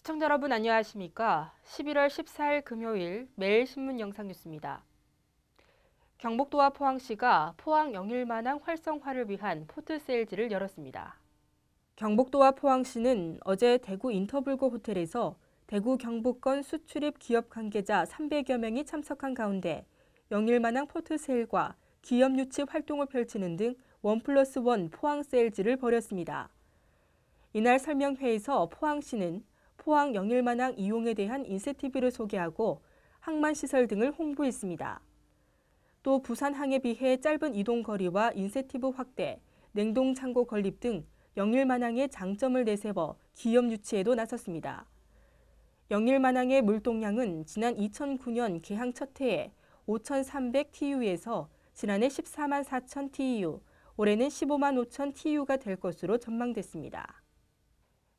시청자 여러분 안녕하십니까? 11월 14일 금요일 매일신문 영상뉴스입니다. 경북도와 포항시가 포항 영일만항 활성화를 위한 포트세일즈를 열었습니다. 경북도와 포항시는 어제 대구 인터블고 호텔에서 대구 경북권 수출입 기업 관계자 300여 명이 참석한 가운데 영일만항 포트세일과 기업 유치 활동을 펼치는 등 원 플러스 원 포항 세일즈를 벌였습니다. 이날 설명회에서 포항시는 포항 영일만항 이용에 대한 인센티브를 소개하고 항만시설 등을 홍보했습니다. 또 부산항에 비해 짧은 이동 거리와 인센티브 확대, 냉동창고 건립 등 영일만항의 장점을 내세워 기업 유치에도 나섰습니다. 영일만항의 물동량은 지난 2009년 개항 첫 해에 5,300TU에서 지난해 14만 4천 TU, 올해는 15만 5천 TU가 될 것으로 전망됐습니다.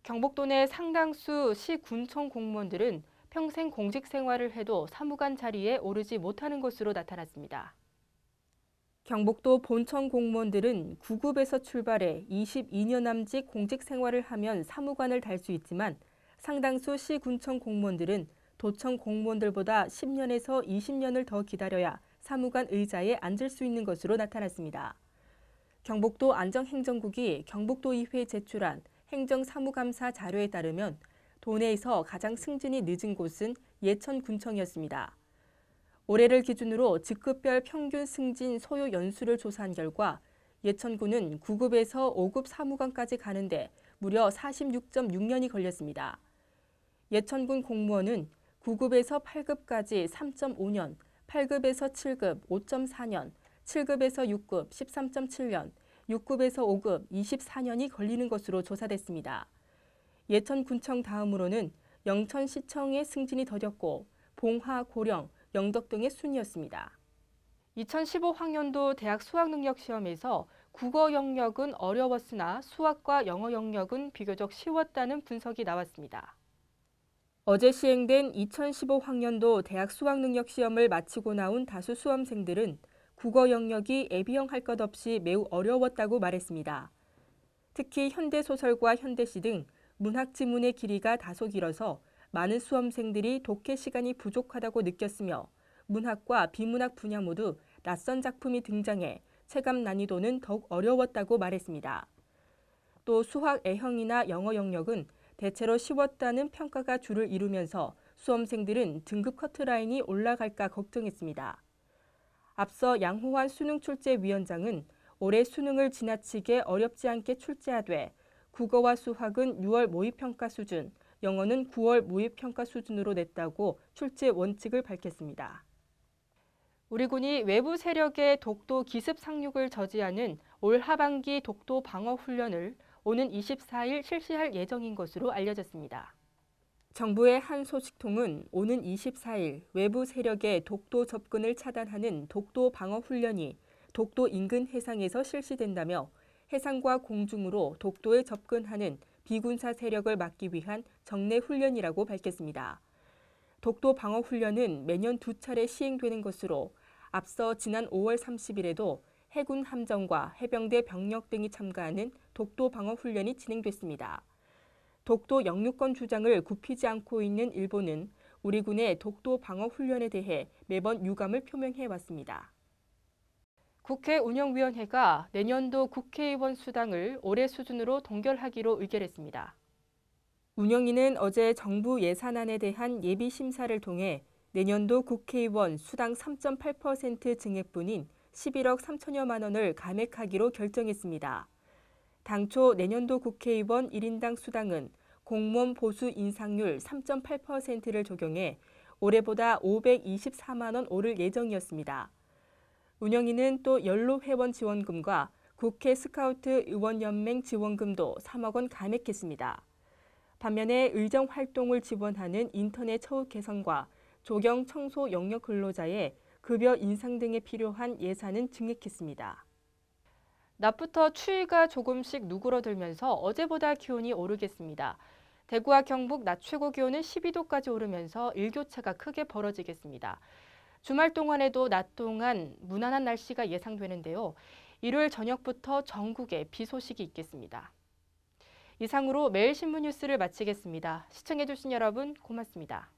경북도 내 상당수 시 군청 공무원들은 평생 공직 생활을 해도 사무관 자리에 오르지 못하는 것으로 나타났습니다. 경북도 본청 공무원들은 9급에서 출발해 22년 남짓 공직 생활을 하면 사무관을 달 수 있지만 상당수 시 군청 공무원들은 도청 공무원들보다 10년에서 20년을 더 기다려야 사무관 의자에 앉을 수 있는 것으로 나타났습니다. 경북도 안정행정국이 경북도의회에 제출한 행정사무감사 자료에 따르면 도내에서 가장 승진이 늦은 곳은 예천군청이었습니다. 올해를 기준으로 직급별 평균 승진 소요 연수를 조사한 결과 예천군은 9급에서 5급 사무관까지 가는데 무려 46.6년이 걸렸습니다. 예천군 공무원은 9급에서 8급까지 3.5년, 8급에서 7급 5.4년, 7급에서 6급 13.7년, 6급에서 5급 24년이 걸리는 것으로 조사됐습니다. 예천군청 다음으로는 영천시청의 승진이 더뎠고 봉화, 고령, 영덕 등의 순이었습니다. 2015 학년도 대학 수학능력시험에서 국어 영역은 어려웠으나 수학과 영어 영역은 비교적 쉬웠다는 분석이 나왔습니다. 어제 시행된 2015 학년도 대학 수학능력시험을 마치고 나온 다수 수험생들은 국어 영역이 애비형 할 것 없이 매우 어려웠다고 말했습니다. 특히 현대소설과 현대시 등 문학 지문의 길이가 다소 길어서 많은 수험생들이 독해 시간이 부족하다고 느꼈으며 문학과 비문학 분야 모두 낯선 작품이 등장해 체감 난이도는 더욱 어려웠다고 말했습니다. 또 수학 A형이나 영어 영역은 대체로 쉬웠다는 평가가 주를 이루면서 수험생들은 등급 커트라인이 올라갈까 걱정했습니다. 앞서 양호환 수능 출제 위원장은 올해 수능을 지나치게 어렵지 않게 출제하되 국어와 수학은 6월 모의평가 수준, 영어는 9월 모의평가 수준으로 냈다고 출제 원칙을 밝혔습니다. 우리 군이 외부 세력의 독도 기습 상륙을 저지하는 올 하반기 독도 방어 훈련을 오는 24일 실시할 예정인 것으로 알려졌습니다. 정부의 한 소식통은 오는 24일 외부 세력의 독도 접근을 차단하는 독도 방어 훈련이 독도 인근 해상에서 실시된다며 해상과 공중으로 독도에 접근하는 비군사 세력을 막기 위한 정례 훈련이라고 밝혔습니다. 독도 방어 훈련은 매년 두 차례 시행되는 것으로 앞서 지난 5월 30일에도 해군 함정과 해병대 병력 등이 참가하는 독도 방어 훈련이 진행됐습니다. 독도 영유권 주장을 굽히지 않고 있는 일본은 우리 군의 독도 방어 훈련에 대해 매번 유감을 표명해 왔습니다. 국회 운영위원회가 내년도 국회의원 수당을 올해 수준으로 동결하기로 의결했습니다. 운영위는 어제 정부 예산안에 대한 예비 심사를 통해 내년도 국회의원 수당 3.8% 증액분인 11억 3천여만 원을 감액하기로 결정했습니다. 당초 내년도 국회의원 1인당 수당은 공무원 보수 인상률 3.8%를 적용해 올해보다 524만 원 오를 예정이었습니다. 운영위는 또 연로 회원 지원금과 국회 스카우트 의원연맹 지원금도 3억 원 감액했습니다. 반면에 의정 활동을 지원하는 인터넷 처우 개선과 조경 청소 영역 근로자의 급여 인상 등에 필요한 예산은 증액했습니다. 낮부터 추위가 조금씩 누그러들면서 어제보다 기온이 오르겠습니다. 대구와 경북 낮 최고 기온은 12도까지 오르면서 일교차가 크게 벌어지겠습니다. 주말 동안에도 낮 동안 무난한 날씨가 예상되는데요. 일요일 저녁부터 전국에 비 소식이 있겠습니다. 이상으로 매일 신문 뉴스를 마치겠습니다. 시청해주신 여러분 고맙습니다.